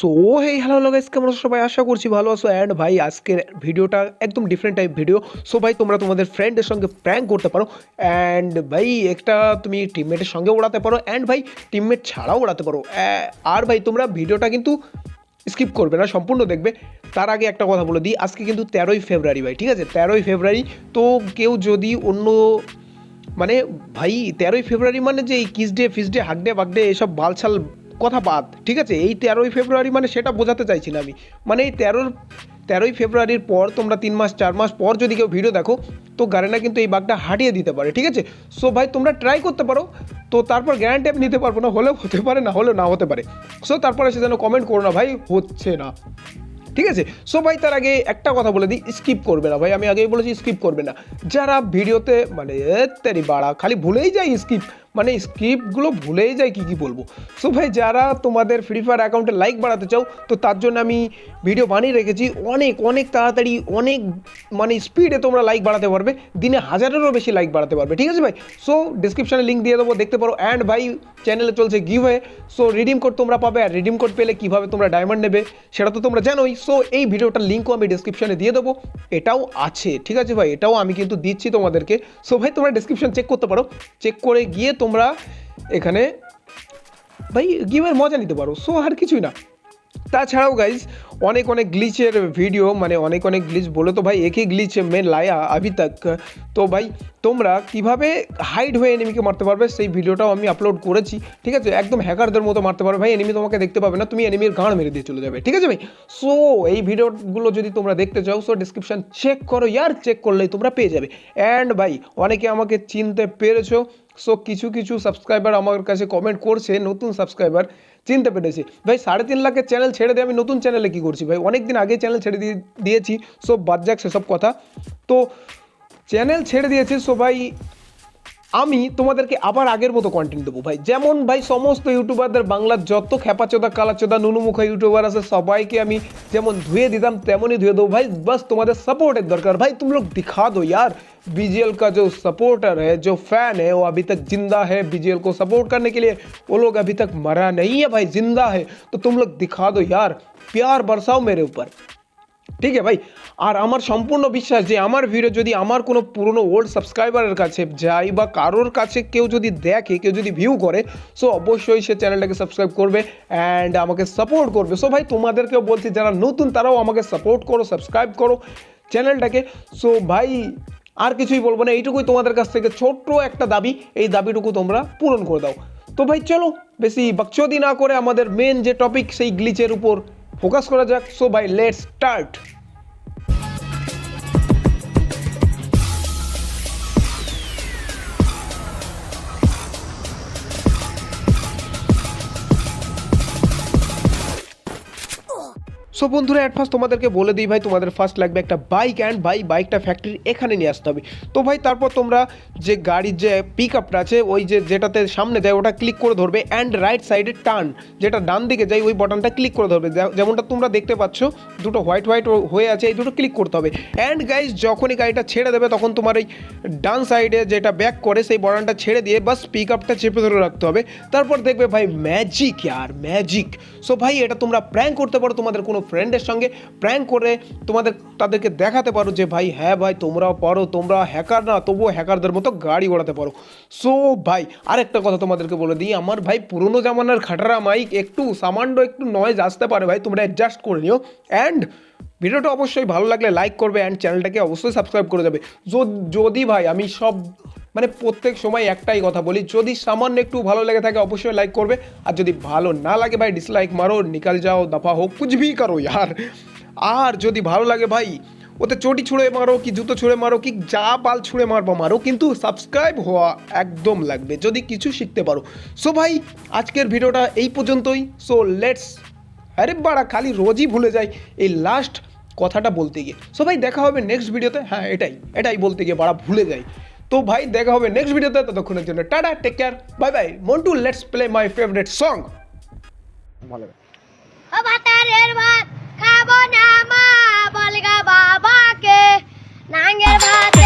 So hey hello hello guys কেমন সবাই? আশা করছি ভালো আছো। অ্যান্ড ভাই, আজকের ভিডিওটা একদম ডিফারেন্ট টাইপ ভিডিও সো ভাই, তোমরা তোমাদের ফ্রেন্ডের সঙ্গে প্র্যাঙ্ক করতে পারো। অ্যান্ড ভাই, একটা তুমি টিমমেটের সঙ্গে ওড়াতে পারো। অ্যান্ড ভাই টিমমেট ছাড়াও ওড়াতে পারো। আর ভাই, তোমরা ভিডিওটা কিন্তু স্কিপ করবে না, সম্পূর্ণ দেখবে। তার আগে একটা কথা বলে দিই, আজকে কিন্তু তেরোই ফেব্রুয়ারি ভাই, ঠিক আছে? তেরোই ফেব্রুয়ারি, তো কেউ যদি অন্য মানে ভাই, তেরোই ফেব্রুয়ারি মানে যে kiss day fish day hug day back day এসব বালছাল কথা বাদ, ঠিক আছে? এই তেরোই ফেব্রুয়ারি মানে সেটা বোঝাতে চাইছি না আমি। মানে এই তেরোর, তেরোই ফেব্রুয়ারির পর তোমরা তিন মাস, চার মাস পর যদি কেউ ভিডিও দেখো, তো গারেনা কিন্তু এই বাঘটা হারিয়ে দিতে পারে, ঠিক আছে? সো ভাই, তোমরা ট্রাই করতে পারো। তো তারপর গ্যারান্টি আমি নিতে পারব না, হলেও হতে পারে, না হলেও না হতে পারে। সো তারপরে সে যেন কমেন্ট করো না, ভাই, হচ্ছে না। ঠিক আছে? সো ভাই, তার আগে একটা কথা বলে দিই স্কিপ করবে না, ভাই। আমি আগেই বলেছি স্কিপ করবে না। যারা ভিডিওতে মানে তেরি বাড়া, খালি ভুলেই যায় স্কিপ মানে স্ক্রিপ্টগুলো ভুলেই যায় কি কি বলব। সো ভাই, যারা তোমাদের ফ্রি ফায়ার অ্যাকাউন্টে লাইক বাড়াতে চাও, তো তার জন্য আমি ভিডিও বানিয়ে রেখেছি। অনেক অনেক তাড়াতাড়ি, অনেক মানে স্পিডে তোমরা লাইক বাড়াতে পারবে। দিনে হাজারেরও বেশি লাইক বাড়াতে পারবে। ঠিক আছে ভাই? সো ডিসক্রিপশানে লিঙ্ক দিয়ে দেবো, দেখতে পারো। অ্যান্ড ভাই চ্যানেলে চলছে গিভ হয়ে সো রিডিম কোড তোমরা পাবে। আর রিডিম কোড পেলে কীভাবে তোমরা ডায়মন্ড নেবে, সেটা তো তোমরা জানোই। সো এই ভিডিওটার লিঙ্কও আমি ডিসক্রিপশানে দিয়ে দেবো। এটাও আছে। ঠিক আছে ভাই? এটাও আমি কিন্তু দিচ্ছি তোমাদেরকে। সো ভাই, তোমরা ডিসক্রিপশান চেক করতে পারো। চেক করে গিয়ে তোমরা এখানে ভাই গেমের মজা নিতে পারো সো আর কিছুই না। তাছাড়াও গাইজ অনেক অনেক গ্লিচের ভিডিও মানে অনেক অনেক গ্লিচ বলে তো ভাই, একই গ্লিচ মেন লায়া আভি তক। তো ভাই, তোমরা কীভাবে হাইড হয়ে এনিমিকে মারতে পারবে, সেই ভিডিওটাও আমি আপলোড করেছি, ঠিক আছে? একদম হ্যাকারদের মতো মারতে পারবে ভাই এনিমি তোমাকে দেখতে পাবে না, তুমি এনিমির গাঁড় মেরে দিয়ে চলে যাবে, ঠিক আছে ভাই? সো এই ভিডিওগুলো যদি তোমরা দেখতে চাও সো ডিসক্রিপশন চেক করো, ইয়ার চেক করলেই তোমরা পেয়ে যাবে। অ্যান্ড ভাই, অনেকে আমাকে চিনতে পেরেছ সো কিছু কিছু সাবস্ক্রাইবার আমার কাছে কমেন্ট করছে নতুন সাবস্ক্রাইবার চিনতে পেরেছি ভাই সাড়ে তিন লাখের চ্যানেল ছেড়ে দিয়ে আমি নতুন চ্যানেলে কী করছি ভাই অনেক দিন আগে চ্যানেল ছেড়ে দিয়ে দিয়েছি সো বাদ যাক সেসব কথা তো চ্যানেল ছেড়ে দিয়েছি সো ভাই बस तुम्हारे दरकार भाई तुम लोग दिखा दो यार का जो सपोर्टर है, जो फ़ैन है, वो अभी तक ज़िंदा है बीजेल को सपोर्ट करने के लिए। वो लोग अभी तक मरा नहीं है, भाई, ज़िंदा है। तो तुम लोग दिखा दो, यार। प्यार बरसाओ मेरे ऊपर। ঠিক আছে ভাই? আর আমার সম্পূর্ণ বিশ্বাস যে আমার ভিডিও যদি আমার কোনো পুরনো ওল্ড সাবস্ক্রাইবারের কাছে যাই বা কারোর কাছে কেউ যদি দেখে, কেউ যদি ভিউ করে সো অবশ্যই সে চ্যানেলটাকে সাবস্ক্রাইব করবে অ্যান্ড আমাকে সাপোর্ট করবে। সো ভাই, তোমাদেরকেও বলছি, যারা নতুন, তারাও আমাকে সাপোর্ট করো সাবস্ক্রাইব করো চ্যানেলটাকে সো ভাই, আর কিছুই বলব না, এইটুকুই তোমাদের কাছ থেকে। ছোট্ট একটা দাবি, এই দাবিটুকু তোমরা পূরণ করে দাও। তো ভাই, চলো, বেশি বাকচোদি না করে আমাদের মেন যে টপিক সেই গ্লিচের উপর ফোকাস করা যাক। So bye let start so বন্ধুরা অ্যাট ফার্স্ট তোমাদেরকে বলে দিই ভাই, তোমাদের ফার্স্ট লাগবে একটা বাইক অ্যান্ড ভাই বাইকটা ফ্যাক্টরি এখানে নিয়ে আসতে হবে। তো ভাই, তারপর তোমরা যে গাড়ির যে পিক আপটা আছে, ওই যে যেটাতে সামনে যায়, ওটা ক্লিক করে ধরবে অ্যান্ড রাইট সাইডে টার্ন যেটা ডান দিকে যায়, ওই বাটনটা ক্লিক করে ধরবে। যেমনটা তোমরা দেখতে পাচ্ছ, দুটো হোয়াইট হোয়াইট হয়ে আছে, এই দুটো ক্লিক করতে হবে। অ্যান্ড গাইজ যখনই গাড়িটা ছেড়ে দেবে, তখন তোমার এই ডান সাইডে যেটা ব্যাক করে, সেই বাটনটা ছেড়ে দিয়ে বাস পিক আপটা চেপে ধরে রাখতে হবে। তারপর দেখবে ভাই ম্যাজিক ইয়ার ম্যাজিক সো ভাই, এটা তোমরা প্র্যাঙ্ক করতে পারো, তোমাদের কোনো ফ্রেন্ডের সঙ্গে প্র্যাঙ্ক করে তোমাদের, তাদেরকে দেখাতে পারো যে, ভাই হ্যাঁ ভাই, তোমরাও পারো, তোমরা হ্যাকার না, তবুও হ্যাকারদের মতো গাড়ি ওড়াতে পারো। সো ভাই, আরেকটা কথা তোমাদেরকে বলে দিই, আমার ভাই পুরোনো জামানার খাটারা মাইক একটু সামান্য একটু নয়েজ আসতে পারে, ভাই, তোমরা অ্যাডজাস্ট করে নিও। অ্যান্ড ভিডিওটা অবশ্যই ভালো লাগলে লাইক করবে অ্যান্ড চ্যানেলটাকে অবশ্যই সাবস্ক্রাইব করে যাবে যদি ভাই, আমি সব মানে প্রত্যেক সময় একটাই কথা বলি, যদি সামান্য একটু ভালো লেগে থাকে অবশ্যই লাইক করবে, আর যদি ভালো না লাগে ভাই ডিসলাইক মারো, নিকাল যাও, দফা হোক কুছ ভি করো ইয়ার আর যদি ভালো লাগে ভাই, ওতে চটি ছুঁড়ে মারো কি জুতো ছুঁড়ে মারো কি যা পাল ছুঁড়ে মারবো মারো, কিন্তু সাবস্ক্রাইব হওয়া একদম লাগবে, যদি কিছু শিখতে পারো। সো ভাই, আজকের ভিডিওটা এই পর্যন্তই। সো লেটস আরে বাড়া, খালি রোজই ভুলে যাই এই লাস্ট কথাটা বলতে গিয়ে। সো ভাই, দেখা হবে নেক্সট ভিডিওতে হ্যাঁ এটাই এটাই বলতে গিয়ে বাড়া ভুলে যাই। তো ভাই, দেখা হবে নেক্সট ভিডিওতে ততক্ষণের জন্য tata take care bye bye Montu let's play my favourite song ভালো ও ভাতারের ভাত খাব না বাবাকে। নাঙ্গের ভাতে